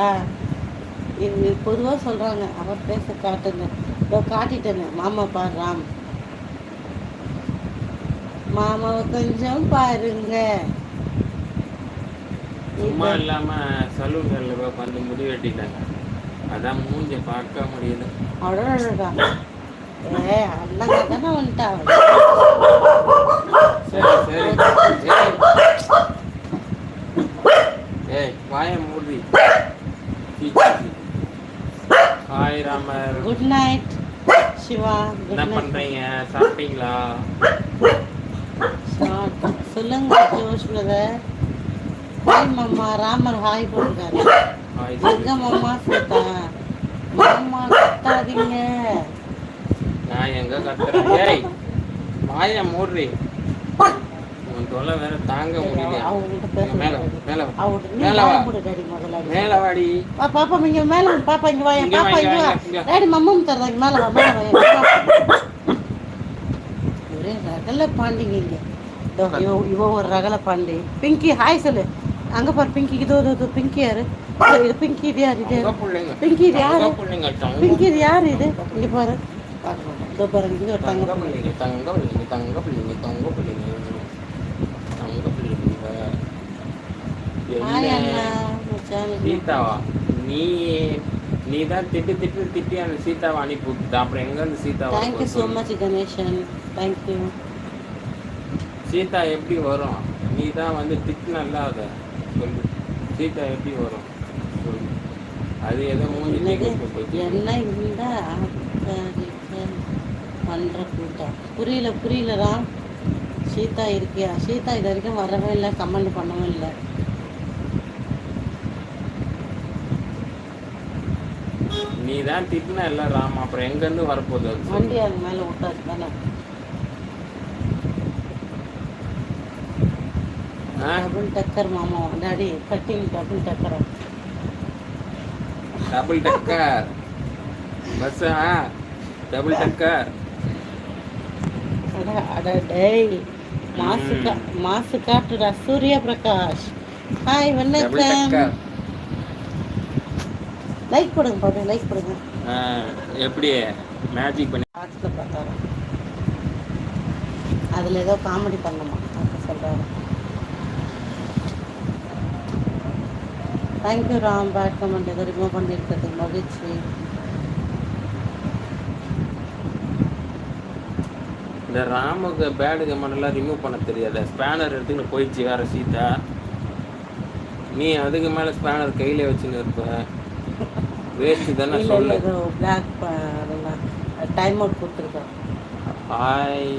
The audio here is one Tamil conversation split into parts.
ஆ. இது பொதுவாக சொல்கிறாங்க அவர் பேச காட்டுங்க. இதோ காட்டிட்டேன்னு மாமா ராம். மாமாவை கொஞ்சம் பாருங்க. சும்மா இல்லாம சலூன்கள்ல போய் வந்து முடி வெட்டிட்டாங்க. அதான் மூஞ்ச பார்க்க முடியல அடடா ஏ அண்ணங்க தானே வந்துட்டா சரி சரி. ஏய். வாய மூடி. Hi Ramar good night Siva என்ன பண்றீங்க? சாப்பிட்டீங்களா? சொல்லுங்க ஜோஷ் பிரதர் ஹாய் மாமா. ராமர் ஹாய் போட்டிருக்காரு ஹாய் எங்க மாமா சீதா மாமா கத்தாதீங்க. நான் எங்க கத்துறேன்? ஏய் வாய மூடுறி. உன் தொலை வேற தாங்க முடியல அவங்ககிட்ட பேச மேல மேல முதல்ல மேல வாடி. பாப்பா இங்க மேல பாப்பா இங்க வா பாப்பா இங்க வா. டாடி மம்மம் தரதா இங்க மேல வா மேல வா. ஒரே ரகல பாண்டிங்க இங்க. இவ இவ ஒரு ரகல பாண்டி. பிங்கி ஹாய் சொல்லு. அங்க பாரு பிங்கி இதோ இதோ, பிங்கி யாரு? இதோ, பிங்கி இது யாரு இது? பிங்கி இது யாரு? பிங்கி இது யாரு இது? இங்க பாரு. இதோ பாருங்க இங்க ஒரு தங்க புள்ளைங்க தங்க புள்ளைங்க தங்க புள்ளைங்க தங்க புள்ளைங்க தங்க புள்ளைங்க ஹாய் அண்ணா என்ன மச்சான். சீதாவா? நீ நீ தான் திட்டு திட்டு திட்டி அந்த சீதாவை அனுப்பி விட்டுட்ட அப்புறம் எங்க இருந்து சீதாவை you so much Ganesan. Thank you Sita எப்படி வரும்? நீ தான் வந்து திட்டு நல்லா அத. சொல்லு. சீதா எப்படி வரும்? சொல்லு. அது ஏதோ மூஞ்சி என்ன இந்த? பண்ற கூட்டம். புரியல புரியலடா. சீதா இருக்கியா? சீதா இது வரைக்கும் வரவே இல்லை கமெண்ட் பண்ணவும் இல்லை. நீ தான் திட்டின இல்ல ராமா. அப்புறம் எங்க இருந்து வரப்போகுது. வண்டி அது மேலே விட்டாச்சு தானே ஆ? டபுள் டக்கர் மாமா daddy cutting double டக்கரா? Double decker. பஸ்ஸா டபுள் டக்கர். அட டேய். மாசு மாசு காட்டுடா சூர்யா பிரகாஷ். ஹாய் வணக்கம். லைக் கொடுங்க பாப்பா லைக் கொடுங்க ஆ, எப்படி மேஜிக் பண்ணி பார்த்துல பார்த்தாரு அதில் ஏதோ காமெடி பண்ணணுமா? அப்போ சொல்கிறாரு thank you Ram bad comment ஏதோ ரிமூவ் பண்ணியிருக்கிறதுக்கு மகிழ்ச்சி. இந்த ராமுக்கு பேடு கமெண்ட்லாம் ரிமூவ் பண்ண தெரியாத. ஸ்பேனர் எடுத்துன்னு போயிடுச்சு வேற சீதா நீ அதுக்கு மேல ஸ்பேனர் கையில வச்சுன்னு இருப்ப. வேஸ்ட் தானே சொல்லு. பிளாக் டைம் அவுட் கொடுத்துருக்கோம் ஹாய்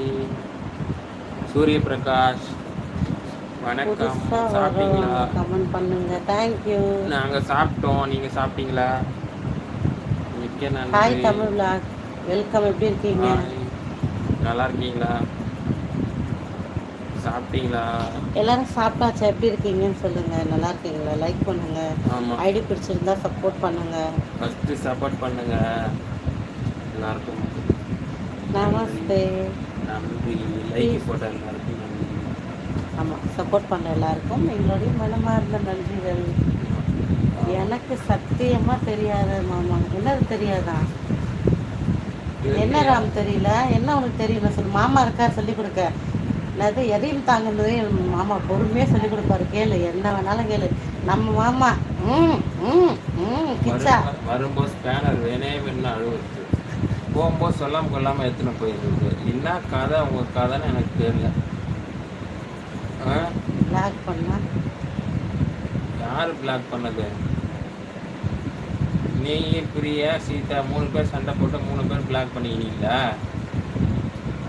சூரிய பிரகாஷ் வணக்கம். சாப்பிட்டீங்களா? கமெண்ட் பண்ணுங்க. தேங்க்யூ நாங்க சாப்பிட்டோம். நீங்க சாப்பிட்டீங்களா? மிக்க ஹாய் நன்றி. தமிழ் பிளாக் வெல்கம் எப்படி இருக்கீங்க. நல்லா இருக்கீங்களா? சாப்பிட்டீங்களா? எல்லாரும் சாப்பிட்டாச்சா? எப்படி இருக்கீங்கன்னு சொல்லுங்க. நல்லா இருக்கீங்களா? லைக் பண்ணுங்க. ஐடி பிடிச்சிருந்தா சப்போர்ட் பண்ணுங்க. ஃபர்ஸ்ட் சப்போர்ட் பண்ணுங்க. எல்லாருக்கும் நமஸ்தே நன்றி. லைக் போட்ட எல்லாருக்கும் ஆமாம் சப்போர்ட் பண்ண எல்லாருக்கும் எங்களுடைய மனமார்ந்த நன்றிகள். எனக்கு சத்தியமா தெரியாத மாமா. என்னது தெரியாதா? என்ன ராம் தெரியல? என்ன உனக்கு தெரியல? சொல்லு. மாமா இருக்கார் சொல்லி கொடுக்க. என்னது எதையும் தாங்குனதே என் மாமா பொறுமையாக சொல்லி கொடுப்பாரு. கேளு என்ன வேணாலும் கேளு. நம்ம மாமா ம் ம் ம் கிச்சா. வரும்- வரும்போது ஸ்பேனர் வேணே வேணும் அழுவுறது. போகும்போது சொல்லாம கொள்ளாம எடுத்துன்னு போயிடுறது. என்ன கதை? உங்க கதைன்னு எனக்கு தெரியல? பிளாக் பண்ணா? யாரு பிளாக் பண்ணது? நீ பிரியா சீதா மூணு பேர் சண்டை போட்டு மூணு பேர் பிளாக் பண்ணிக்கிறீங்களா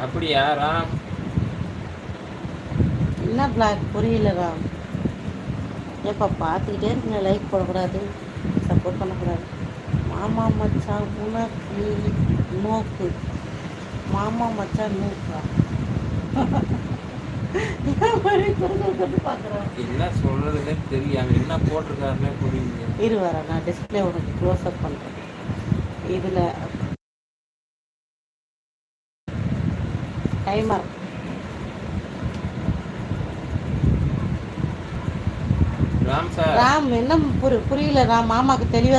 அப்படியா ராம்? என்ன பிளாக் புரியல ராம் ஏப்பா பார்த்துக்கிட்டே இருக்கீங்க லைக் போடக்கூடாது. சப்போர்ட் பண்ணக்கூடாது. மாமா மச்சான் உனக்கு நோக்கு மாமா மச்சான் நோக்கா என்ன சொல்றதுன்னே தெரியாம என்ன போட்டிருக்காருன்னே புரியுது இரு வர நான் டிஸ்பிளே உனக்கு க்ளோஸ் அப் பண்ணுறேன் இதில் டைமர் ராம் சார். ராம் என்ன புரி புரியல ராம் மாமாக்கு தெளிவா